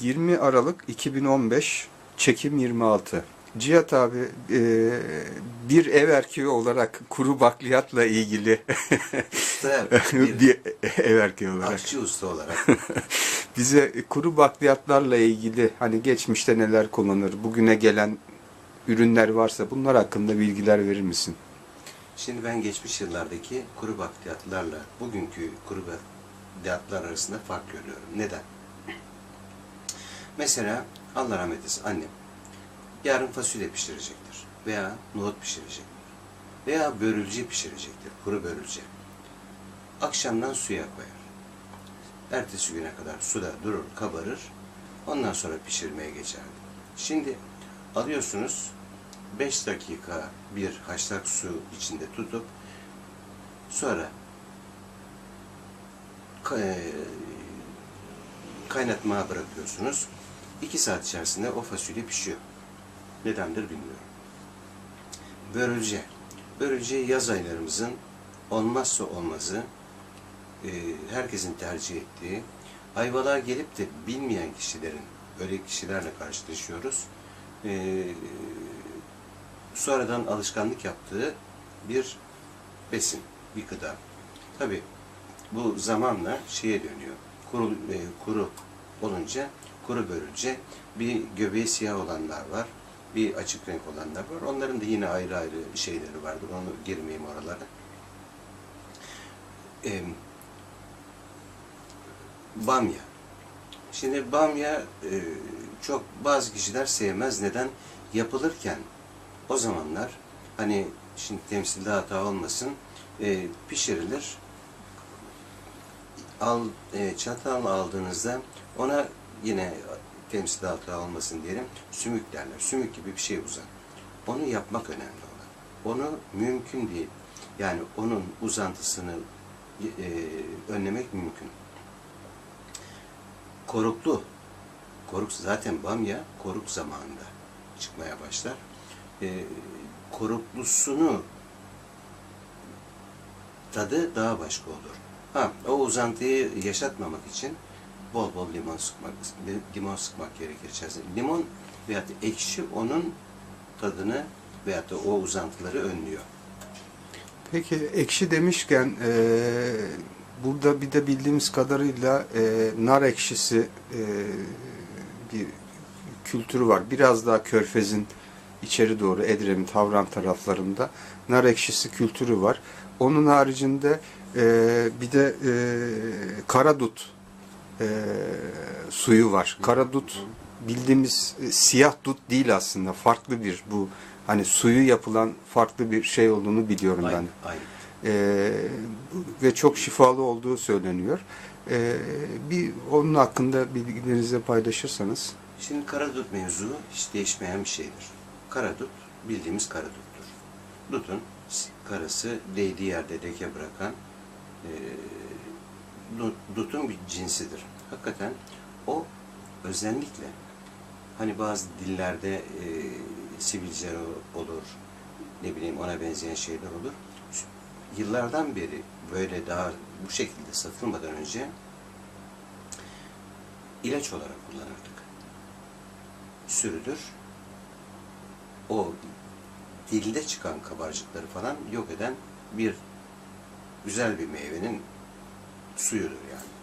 20 Aralık 2015 çekim 26. Cihat abi e, bir ev erkeği olarak kuru bakliyatla ilgili Usta bir bir ev erkeği olarak aşçı usta olarak bize kuru bakliyatlarla ilgili hani geçmişte neler kullanır, bugüne gelen ürünler varsa bunlar hakkında bilgiler verir misin? Şimdi ben geçmiş yıllardaki kuru bakliyatlarla bugünkü kuru bakliyatlar arasında fark görüyorum. Neden? Mesela Allah rahmet eylesin annem yarın fasulye pişirecektir veya nohut pişirecektir veya börülce pişirecektir, kuru börülce. Akşamdan suya koyar. Ertesi güne kadar suda durur, kabarır. Ondan sonra pişirmeye geçerdi. Şimdi alıyorsunuz 5 dakika bir haşlak su içinde tutup sonra e, kaynatmaya bırakıyorsunuz. 2 saat içerisinde o fasulye pişiyor. Nedendir bilmiyorum. Börülce. Börülce yaz aylarımızın olmazsa olmazı, e, herkesin tercih ettiği, ayvalığa gelip de bilmeyen kişilerin, öyle kişilerle karşılaşıyoruz. E, sonradan alışkanlık yaptığı bir besin, bir gıda. Tabi bu zamanla şeye dönüyor. Kuru, e, kuru olunca, kuru börülce bir göbeği siyah olanlar var. Bir açık renk olanlar var. Onların da yine ayrı ayrı şeyleri vardır. Onu girmeyeyim oralara. Ee, bamya. Şimdi bamya e, çok bazı kişiler sevmez. Neden? Yapılırken o zamanlar hani şimdi temsilde hata olmasın e, pişirilir. Al, e, çatal aldığınızda ona yine temsilde hata olmasın diyelim sümük derler. Sümük gibi bir şey uzan. Onu yapmak önemli olan. Onu mümkün değil. Yani onun uzantısını e, önlemek mümkün. Koruklu. Koruk zaten bamya koruk zamanında çıkmaya başlar. E, koruklusunu tadı daha başka olur. Ha, o uzantıyı yaşatmamak için bol bol limon sıkmak, limon sıkmak gerekir içerisinde. Limon da ekşi onun tadını veyahut da o uzantıları önlüyor. Peki ekşi demişken e, burada bir de bildiğimiz kadarıyla e, nar ekşisi e, bir kültürü var. Biraz daha Körfez'in içeri doğru Edremit, Havran taraflarında nar ekşisi kültürü var. Onun haricinde e, bir de e, karadut e, suyu var. Karadut bildiğimiz e, siyah dut değil aslında. Farklı bir bu hani suyu yapılan farklı bir şey olduğunu biliyorum ben. Aynı, aynı. Ee, ve çok şifalı olduğu söyleniyor. Ee, bir onun hakkında bilgilerinizi paylaşırsanız. Şimdi karadut mevzu hiç değişmeyen bir şeydir. Karadut bildiğimiz karaduttur. Dutun karası değdiği yerde leke bırakan e, dut- dutun bir cinsidir. Hakikaten o özellikle hani bazı dillerde e, sivilce olur, ne bileyim ona benzeyen şeyler olur. Yıllardan beri böyle daha bu şekilde satılmadan önce ilaç olarak kullanırdık. Sürülür. O dilde çıkan kabarcıkları falan yok eden bir güzel bir meyvenin suyudur yani.